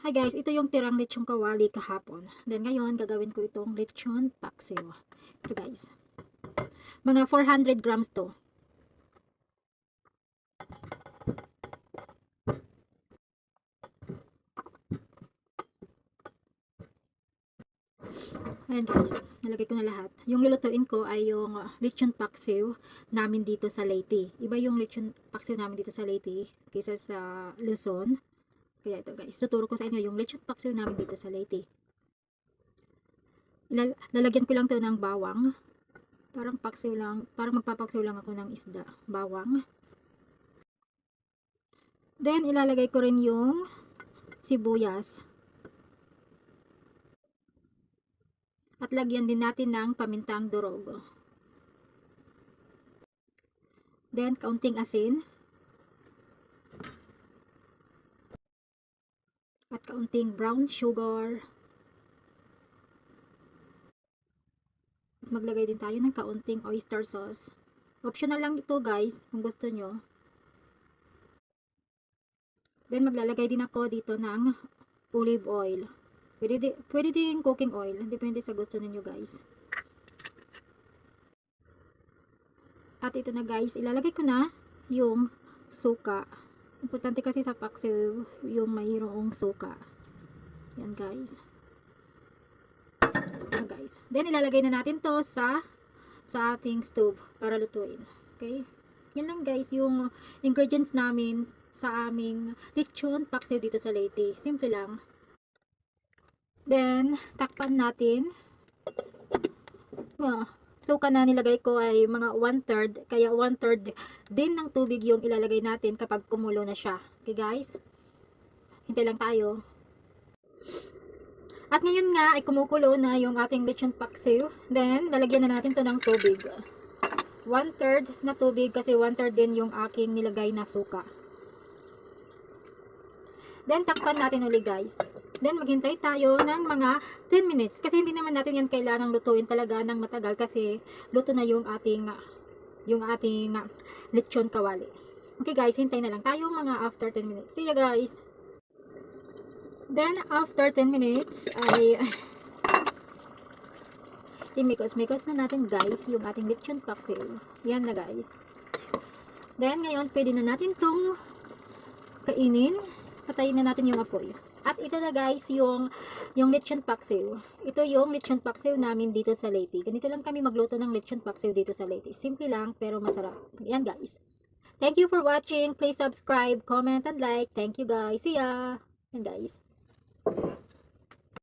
Hi guys, ito yung tirang lechong kawali kahapon. Then ngayon, gagawin ko itong lechon paksiw. Ito guys. Mga 400 grams to. Ayan guys, nalagay ko na lahat. Yung lulutuin ko ay yung lechon paksiw namin dito sa Leyte. Iba yung lechon paksiw namin dito sa Leyte kaysa sa Luzon. Kaya ito guys, tuturo ko sa inyo yung lechon paksiw namin dito sa Leyte. Ilal- lalagyan ko lang to ng bawang. Parang paksiw lang, parang magpapaksiw lang ako ng isda. Bawang. Then, ilalagay ko rin yung sibuyas. At lagyan din natin ng pamintang durog. Then, kaunting asin. At kaunting brown sugar. Maglagay din tayo ng kaunting oyster sauce. Optional lang ito guys, kung gusto nyo. Then, maglalagay din ako dito ng olive oil. Pwede, di, pwede din cooking oil. Depende sa gusto ninyo guys. At ito na guys, ilalagay ko na yung suka. Importante kasi sa paksiw yung mayroong suka. Yan guys. Yan guys. Then ilalagay na natin to sa sa ating stove para lutuin. Okay? Yan lang guys yung ingredients namin sa aming lechon paksiw dito sa Leyte. Simple lang. Then, takpan natin. Ah, suka na nilagay ko ay mga 1 third. Kaya 1 third din ng tubig yung ilalagay natin kapag kumulo na siya. Okay guys? Hintay lang tayo. At ngayon nga ay kumukulo na yung ating lechon paksiw. Then, lalagyan na natin to ng tubig. 1 third na tubig kasi 1 third din yung aking nilagay na suka. Then, takpan natin uli guys. Then, maghintay tayo ng mga 10 minutes. Kasi hindi naman natin yan kailangang lutuin talaga ng matagal kasi luto na yung ating, yung ating lechon kawali. Okay guys, hintay na lang tayo mga after 10 minutes. See ya guys! Then, after 10 minutes, ay imikos-mikos na natin guys yung ating lechon paksiw. Yan na guys. Then, ngayon, pwede na natin tong kainin. Patayin na natin yung apoy. At ito na guys, yung, yung lechon paksiw. Ito yung lechon paksiw namin dito sa Leyte. Ganito lang kami magluto ng lechon paksiw dito sa Leyte. Simple lang, pero masarap. Yan guys. Thank you for watching. Please subscribe, comment, and like. Thank you guys. See ya! Yan guys.